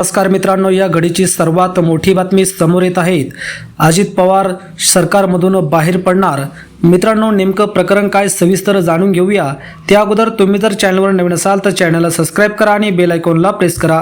नमस्कार मित्रांनो या घडीची सर्वात मोठी बातमी समोर येत आहेत अजित पवार सरकारमधून बाहेर पडणार. मित्रांनो नेमकं प्रकरण काय सविस्तर जाणून घेऊया. त्या अगोदर तुम्ही जर चॅनलवर नवीन असाल तर चॅनलला सबस्क्राईब करा आणि बेल आयकॉनला प्रेस करा.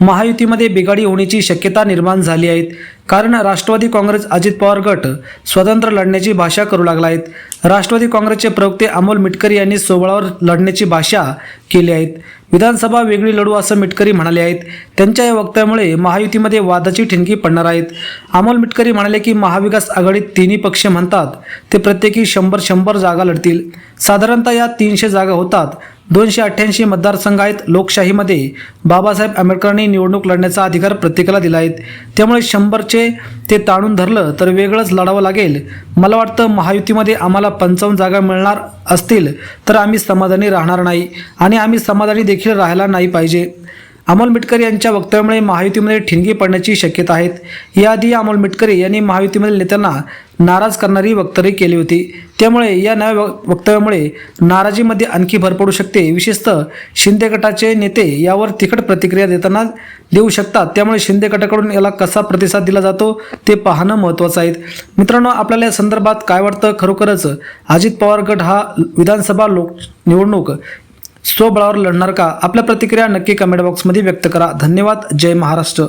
महायुतीमध्ये बिघाडी होण्याची शक्यता निर्माण झाली आहेत. कारण राष्ट्रवादी काँग्रेस अजित पवार गट स्वतंत्र लढण्याची भाषा करू लागला आहेत राष्ट्रवादी काँग्रेसचे प्रवक्ते अमोल मिटकरी यांनी सोबळावर लढण्याची भाषा केली आहेत विधानसभा वेगळी लढू असं मिटकरी म्हणाले आहेत. त्यांच्या या वक्तव्यामुळे महायुतीमध्ये वादाची ठिणगी पडणार आहेत. अमोल मिटकरी म्हणाले की महाविकास आघाडीत तिन्ही पक्ष म्हणतात ते प्रत्येकी शंभर शंभर जागा लढतील. साधारणतः या तीनशे जागा होतात दोनशे अठ्ठ्याऐंशी मतदारसंघ आहेत लोकशाहीमध्ये बाबासाहेब आंबेडकरांनी निवडणूक लढण्याचा अधिकार प्रत्येकाला दिला आहे. त्यामुळे शंभरचे ते ताणून धरलं तर वेगळंच लढावं लागेल. मला वाटतं महायुतीमध्ये आम्हाला पंचावन्न जागा मिळणार असतील तर आम्ही समाधानी राहणार नाही आणि आम्ही समाधानी देखील राहायला नाही पाहिजे. अमोल मिटकरी यांच्या वक्तव्यामुळे महायुतीमध्ये ठिणगी पडण्याची शक्यता आहेत याआधी अमोल मिटकरी यांनी महायुतीमधील नेत्यांना नाराज करणारी वक्तव्य केली होती. त्यामुळे या नव्या वक्तव्यामुळे नाराजीमध्ये आणखी भर पडू शकते. विशेषतः शिंदे गटाचे नेते यावर तिखट प्रतिक्रिया देताना देऊ शकतात. त्यामुळे शिंदे गटाकडून याला कसा प्रतिसाद दिला जातो ते पाहणं महत्त्वाचं आहे. मित्रांनो आपल्याला या संदर्भात काय वाटतं? खरोखरच अजित पवार गट हा विधानसभा लोक निवडणूक स्वबळावर लढणार का? आपल्या प्रतिक्रिया नक्की कमेंट बॉक्समध्ये व्यक्त करा. धन्यवाद. जय महाराष्ट्र.